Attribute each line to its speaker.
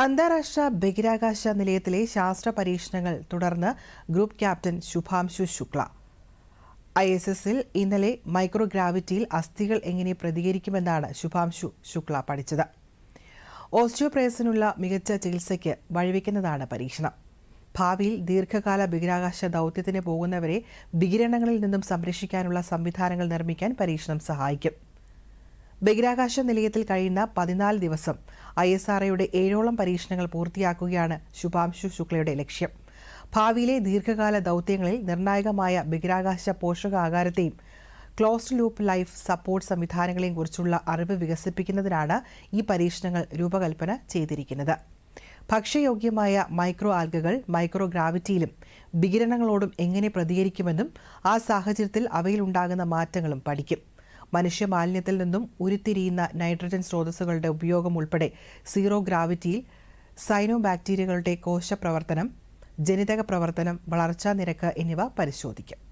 Speaker 1: അന്താരാഷ്ട്ര ബഹിരാകാശ നിലയത്തിലെ ശാസ്ത്ര പരീക്ഷണങ്ങൾ തുടർന്ന് group captain Shubhanshu Shukla. I S എസിൽ ഇന്നലെ മൈക്രോഗ്രാവിറ്റിയിൽ അസ്ഥികൾ എങ്ങനെ പ്രതികരിക്കുമെന്നാണ് ശുഭാംശു ശുക്ല പഠിച്ചത്. ഓസ്റ്റിയോപ്രേസിനുള്ള മികച്ച ചികിത്സയ്ക്ക് വഴിവെക്കുന്നതാണ് പരീക്ഷണം. ഭാവിയിൽ ദീർഘകാല ബഹിരാകാശ ദൗത്യത്തിന് പോകുന്നവരെ വികിരണങ്ങളിൽ നിന്നും സംരക്ഷിക്കാനുള്ള സംവിധാനങ്ങൾ നിർമ്മിക്കാൻ പരീക്ഷണം സഹായിക്കും. ബഹിരാകാശ നിലയത്തിൽ കഴിയുന്ന പതിനാല് ദിവസം ഐ എസ് ആർഒയുടെ ഏഴോളം പരീക്ഷണങ്ങൾ പൂർത്തിയാക്കുകയാണ് ശുഭാംശു ശുക്ലയുടെ ലക്ഷ്യം. ഭാവിയിലെ ദീർഘകാല ദൗത്യങ്ങളിൽ നിർണായകമായ ബഹിരാകാശ പോഷകാഹാരത്തെയും ക്ലോസ്ഡ് ലൂപ്പ് ലൈഫ് സപ്പോർട്ട് സംവിധാനങ്ങളെയും കുറിച്ചുള്ള അറിവ് വികസിപ്പിക്കുന്നതിനാണ് ഈ പരീക്ഷണങ്ങൾ രൂപകൽപ്പന ചെയ്തിരിക്കുന്നത്. ഭക്ഷ്യയോഗ്യമായ മൈക്രോ ആൽഗകൾ മൈക്രോ ഗ്രാവിറ്റിയിലും വികിരണങ്ങളോടും എങ്ങനെ പ്രതികരിക്കുമെന്നും ആ സാഹചര്യത്തിൽ അവയിലുണ്ടാകുന്ന മാറ്റങ്ങളും പഠിക്കും. മനുഷ്യ മാലിന്യത്തിൽ നിന്നും ഉരുത്തിരിയുന്ന നൈട്രജൻ സ്രോതസ്സുകളുടെ ഉപയോഗം ഉൾപ്പെടെ സീറോ ഗ്രാവിറ്റിയിൽ സൈനോ ബാക്ടീരിയകളുടെ കോശപ്രവർത്തനം ജനിതക പ്രവർത്തനം വളർച്ചാ നിരക്ക് എന്നിവ പരിശോധിക്കും.